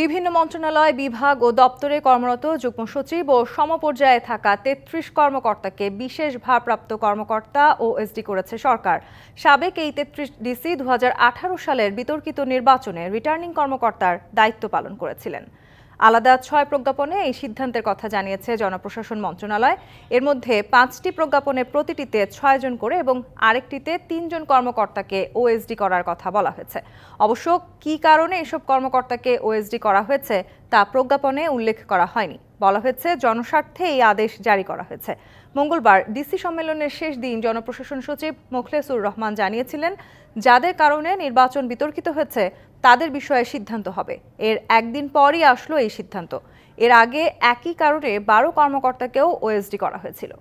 বিভিন্ন মন্ত্রণালয়, বিভাগ ও দপ্তরে কর্মরত যুগ্ম সচিব ও সমপর্যায়ে থাকা তেত্রিশ কর্মকর্তাকে বিশেষ ভারপ্রাপ্ত কর্মকর্তা ও এসডি করেছে সরকার। সাবেক এই তেত্রিশ ডিসি দু হাজার আঠারো সালের বিতর্কিত নির্বাচনে রিটার্নিং কর্মকর্তার দায়িত্ব পালন করেছিলেন। আলাদা ছয় প্রজ্ঞাপনে এই সিদ্ধান্তের কথা জানিয়েছে জনপ্রশাসন মন্ত্রণালয়। এর মধ্যে পাঁচটি প্রজ্ঞাপনে প্রতিটিতে ছয়জন করে এবং আরেকটিতে তিনজন কর্মকর্তাকে ওএসডি করার কথা বলা হয়েছে। অবশ্য কী কারণে এসব কর্মকর্তাকে ওএসডি করা হয়েছে তা প্রজ্ঞাপনে উল্লেখ করা হয়নি। বলা হয়েছে, জনস্বার্থে এই আদেশ জারি করা হয়েছে। মঙ্গলবার ডিসি সম্মেলনের শেষ দিন জনপ্রশাসন সচিব মোখলেসুর রহমান জানিয়েছিলেন, যাদের কারণে নির্বাচন বিতর্কিত হয়েছে, তাদের বিষয়ে সিদ্ধান্ত হবে। এর একদিন পরই আসলো এই সিদ্ধান্ত। এর আগে একই কারণে বারো কর্মকর্তাকেও ওএসডি করা হয়েছিল।